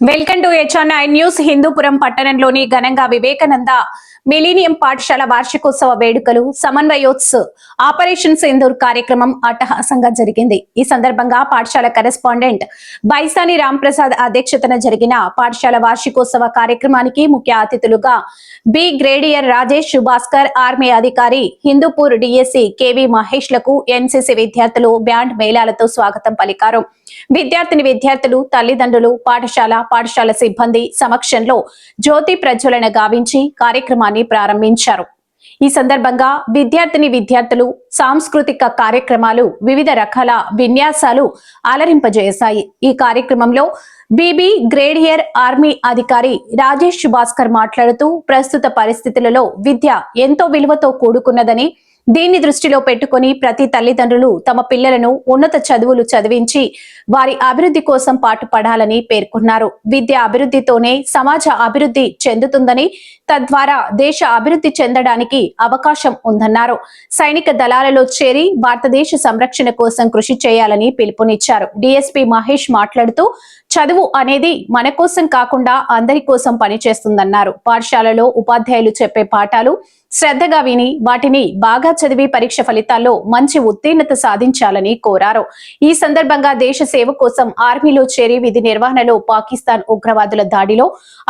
Welcome to HRI news. Hindupuram పట్టణంలోని ఘనంగా Vivekananda millennium పాఠశాల వార్షికోత్సవ వేడుకలు సమన్వయోత్సవ్ ఆపరేషన్ సింధూర్ కార్యక్రమం అట్టహాసంగా జరిగింది. ఈ సందర్భంగా పాఠశాల కరెస్పాండెంట్ బైసాని రాంప్రసాద్ అధ్యక్షతన జరిగిన పాఠశాల వార్షికోత్సవ కార్యక్రమానికి ముఖ్య అతిథులుగా brigadier Rajesh Bhaskar army అధికారి హిందూపూర్ డిఎస్సి కేవి మహేష్లకు ఎన్సీసీ విద్యార్థులు బ్యాండ్ మేళాలతో స్వాగతం పలికారు. విద్యార్థిని విద్యార్థులు తల్లిదండ్రులు పాఠశాల పాఠశాల సిబ్బంది సమక్షంలో జ్యోతి ప్రజ్వలన గావించి కార్యక్రమాన్ని ప్రారంభించారు. ఈ సందర్భంగా విద్యార్థిని విద్యార్థులు సాంస్కృతిక కార్యక్రమాలు వివిధ రకాల విన్యాసాలు అలరింపజేశాయి. ఈ కార్యక్రమంలో బీబీ గ్రేడియర్ ఆర్మీ అధికారి రాజేష్ భాస్కర్ మాట్లాడుతూ ప్రస్తుత పరిస్థితులలో విద్య ఎంతో విలువతో కూడుకున్నదని దీన్ని దృష్టిలో పెట్టుకొని ప్రతి తల్లిదండ్రులు తమ పిల్లలను ఉన్నత చదువులు చదివించి వారి అభివృద్ధి కోసం పాటుపడాలని పేర్కొన్నారు. విద్య అభివృద్ధితోనే సమాజ అభివృద్ధి చెందుతుందని తద్వారా దేశ అభివృద్ధి చెందడానికి అవకాశం ఉందన్నారు. సైనిక దళాలలో చేరి భారతదేశ సంరక్షణ కోసం కృషి చేయాలని పిలుపునిచ్చారు. డిఎస్పీ మహేష్ మాట్లాడుతూ చదువు అనేది మన కోసం కాకుండా అందరి కోసం పనిచేస్తుందన్నారు. పాఠశాలలో ఉపాధ్యాయులు చెప్పే పాఠాలు శ్రద్ధగా విని వాటిని బాగా చదివి పరీక్ష ఫలితాల్లో మంచి ఉత్తీర్ణత సాధించాలని కోరారు. ఈ సందర్భంగా దేశ సేవ కోసం ఆర్మీలో చేరి విధి నిర్వహణలో పాకిస్తాన్ ఉగ్రవాదుల దాడిలో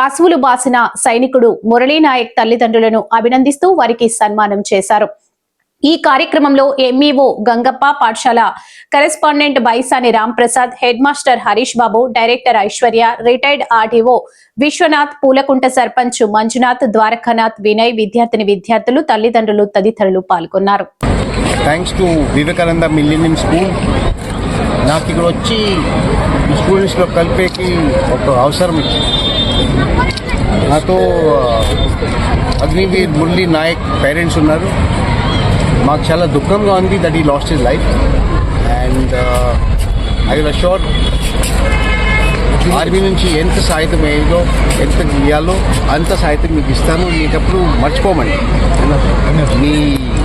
అసువులు బాసిన సైనికుడు మురళీనాయక్ తల్లిదండ్రులను అభినందిస్తూ వారికి సన్మానం చేశారు. ఈ కార్యక్రమంలో ఎంఈఓ గంగప్ప పాఠశాల correspondent Baisani Ramprasad head master Harish Babu director Aishwarya retired RDO Vishwanath Poolakunta sarpanch Manjunath Dwarakanath Vinay విద్యార్థిని విద్యార్థులు తల్లిదండ్రులు తదితరులు పాల్గొన్నారు. Thanks to Vivekananda millennium school నాకు ఇక్కడ వచ్చి స్టూడెంట్స్లో కలిపేకి ఒక అవసరం ఇచ్చింది నాతో అగ్నివీర్ మురళీ నాయక్ పేరెంట్స్ ఉన్నారు. మాకు చాలా దుఃఖంగా ఉంది that he lost his life and I will assure army నుంచి ఎంత సాహిత్యం ఏదో ఎంత ఇవ్వాలో అంత సాహిత్యం మీకు ఇస్తాను. మీకప్పుడు మర్చిపోమండి. మీ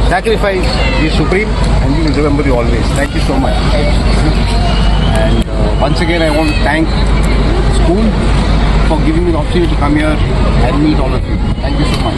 సాక్రిఫైస్ ఈ supreme and you remember you always thank you so much and once again I want thank school for giving me opportunity to come here and meet all of you thank you so much